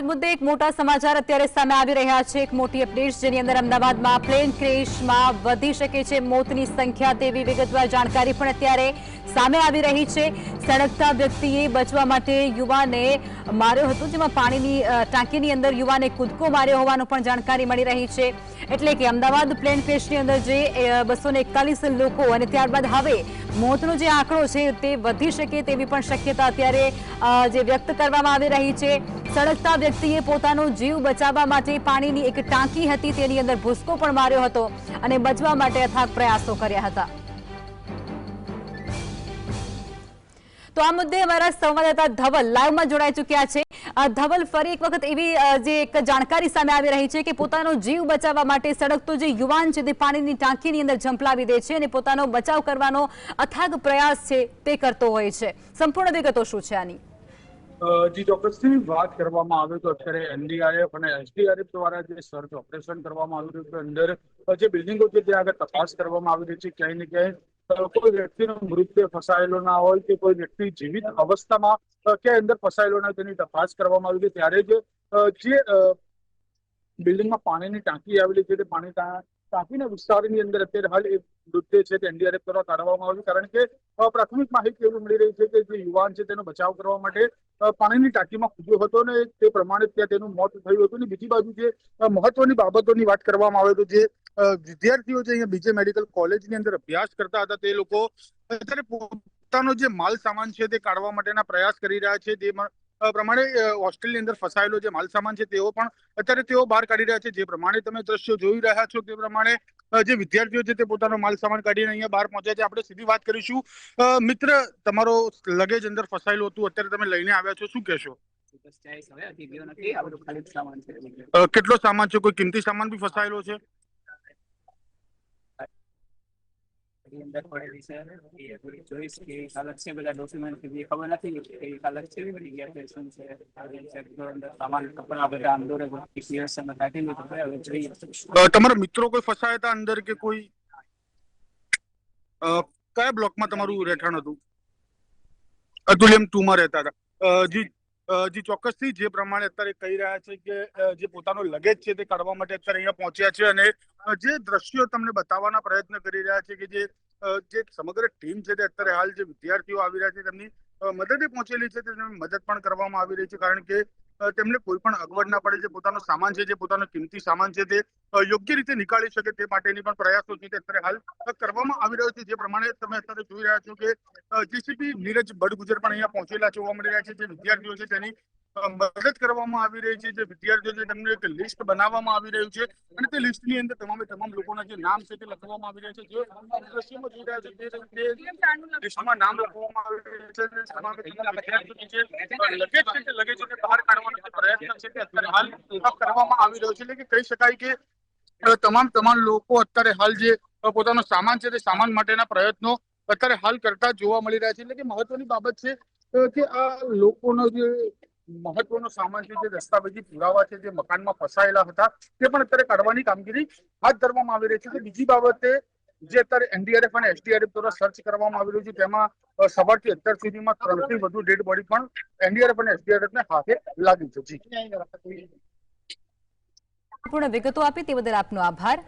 મુદ્દે એક મોટા સમાચાર અત્યારે સામે આવી રહ્યા છે. એક મોટી અપડેટ જેની અંદર અમદાવાદમાં પ્લેન ક્રેશમાં વધી શકે છે મોતની સંખ્યા તેવી વિગતવાર જાણકારી પણ અત્યારે સામે આવી રહી છે. સળગતા વ્યક્તિએ બચવા માટે યુવાને માર્યો હતો, જેમાં પાણીની ટાંકીની અંદર યુવાને કૂદકો માર્યો હોવાનું પણ જાણકારી મળી રહી છે. એટલે કે અમદાવાદ પ્લેન ક્રેશની અંદર જે બસો લોકો અને ત્યારબાદ હવે મોતનો જે આંકડો છે તે વધી શકે તેવી પણ શક્યતા અત્યારે જે વ્યક્ત કરવામાં આવી રહી છે. સળગતા વ્યક્તિએ પોતાનો જીવ બચાવવા માટે પાણીની એક ટાંકી હતી, તેની અંદર ભૂસકો પણ માર્યો હતો અને બચવા માટે અથાગ પ્રયાસો કર્યા હતા. તો આ મુદ્દે અમારા સંવાદદાતા ધવલ લાઈવમાં જોડાઈ ચૂક્યા છે. ધવલ, ફરી એક વખત એવી જે એક જાણકારી સામે આવી રહી છે કે પોતાનો જીવ બચાવવા માટે સળગતો જે યુવાન છે, તે પાણીની ટાંકીની અંદર ઝંપલાવી દે છે અને પોતાનો બચાવ કરવાનો અથાગ પ્રયાસ છે, તે કરતો હોય છે. સંપૂર્ણ વિગતો શું છે આની? જી, ચોક્કસથી વાત કરવામાં આવે તો અત્યારે એનડીઆરએફ અને એસડીઆરએફ દ્વારા જે સર્ચ ઓપરેશન કરવામાં આવી રહ્યું અંદર જે બિલ્ડિંગો છે, ત્યાં આગળ તપાસ કરવામાં આવી રહી છે, ક્યાંય ને ક્યાંય કોઈ વ્યક્તિનો મૃત્યુ ફસાયેલો ના હોય કે કોઈ વ્યક્તિ જીવિત અવસ્થામાં ક્યાંય અંદર ફસાયેલો ના તેની તપાસ કરવામાં આવી છે. ત્યારે જે બિલ્ડિંગમાં પાણીની ટાંકી આવેલી છે, તે પાણી ટા- વિસ્તારની અંદર અત્યારે હાલ એ મૃતદેહ છે તે એનડીઆરએફ દ્વારા કાઢવામાં આવ્યો કારણ કે પ્રાથમિક માહિતી એવી મળી રહી છે કે જે યુવાન છે તેનો બચાવ કરવા માટે પાણીની ટાંકીમાં કૂદ્યો હતો ને તે પ્રમાણે ત્યાં તેનું મોત થયું હતું. ને બીજી બાજુ જે મહત્વની બાબતોની વાત કરવામાં આવે તો જે વિદ્યાર્થીઓ જે અહીંયા બીજે મેડિકલ કોલેજની અંદર અભ્યાસ કરતા હતા તે લોકો અત્યારે પોતાનો જે માલ સામાન છે તે કાઢવા માટેના પ્રયાસ કરી રહ્યા છે. તે મ- અ, પ્રમાણે હોસ્ટેલની અંદર ફસાયેલો જે માલ સામાન છે તેઓ પણ અત્યારે તેઓ બહાર કાઢી રહ્યા છે. જે પ્રમાણે તમે દ્રશ્યો જોઈ રહ્યા છો તે પ્રમાણે જે વિદ્યાર્થીઓ છે તે પોતાનો માલ સામાન કાઢીને અહીંયા બહાર પહોંચ્યા છે. આપણે સીધી વાત કરીશું. મિત્ર તમારો લગેજ અંદર ફસાયેલું હતું. અત્યારે તમે લઈને આવ્યા છો. શું કહેશો? કેટલો સામાન છે? કોઈ કિંમતી સામાન બી ફસાયેલો છે? તમારા મિત્રો કોઈ ફસાયા હતા અંદર કે કોઈ? કયા બ્લોકમાં તમારું રહેઠાણ હતું? અતુલ્યમ ટુ માં રહેતા હતા. જી જી, ચોક્કસથી જે પ્રમાણે અત્યારે કહી રહ્યા છે કે જે પોતાનો લગેજ છે તે કાઢવા માટે અત્યારે અહીંયા પહોંચ્યા છે અને જે દ્રશ્યો તમને બતાવવાના પ્રયત્ન કરી રહ્યા છે કે જે જે સમગ્ર ટીમ છે તે અત્યારે હાલ જે વિદ્યાર્થીઓ આવી રહ્યા છે તેમની મદદે પહોંચેલી છે તેમને મદદ પણ કરવામાં આવી રહી છે કારણ કે તેમને કોઈ પણ અગવડ ના પડે જે પોતાનો સામાન છે, જે પોતાનો કિંમતી સામાન છે તે યોગ્ય રીતે નીકાળી શકે તે માટેની પણ પ્રયાસો છે તે અત્યારે હાલ કરવામાં આવી રહ્યો છે. જે પ્રમાણે તમે અત્યારે જોઈ રહ્યા છો કે જીસીપી નીરજ બડગુજર પણ અહીંયા પહોંચેલા જોવા મળી રહ્યા છે. જે વિદ્યાર્થીઓ છે તેની મદદ કરવામાં આવી રહી છે. જે વિદ્યાર્થીઓ છે તેમને એક લિસ્ટ બનાવવામાં આવી રહ્યું છે. અને તે લિસ્ટની અંદર તમામે તમામ લોકોના જે નામ છે તે લખવામાં આવી રહ્યા છે. જે દ્રશ્યમાં જોઈ રહ્યા છે તે લિસ્ટમાં નામ લખવામાં આવી રહ્યું છે. તમામે અ, લગેજ છે લગેજોને બહાર કાઢવાનો પ્રયત્ન છે તે અત્યારે હાલ કરવામાં આવી રહ્યો છે. એટલે કે કહી શકાય કે તમામ તમામ લોકો અત્યારે હાલ જે પોતાનો સામાન છે તે સામાન માટેના પ્રયત્નો અત્યારે હાલ કરતા જોવા મળી રહ્યા છે. એટલે કે મહત્વની બાબત છે કે આ લોકોનો જે મહત્વનો સામાન છે, જે દસ્તાવેજી પુરાવા છે, જે મકાનમાં ફસાયેલા હતા, તે પણ અત્યારે કાઢવાની કામગીરી હાથ ધરવામાં આવી રહી છે. બીજી બાબતે જે અત્યારે એનડીઆરએફ અને એસડીઆરએફ દ્વારા સર્ચ કરવામાં આવી રહ્યું છે, તેમાં સવારથી અત્યાર સુધીમાં ત્રણથી વધુ ડેડ બોડી પણ એનડીઆરએફ અને એસડીઆરએફ ને હાથે લાગી છે. જી. પૂર્ણ વિગતો આપી તે બદલ આપનો આભાર.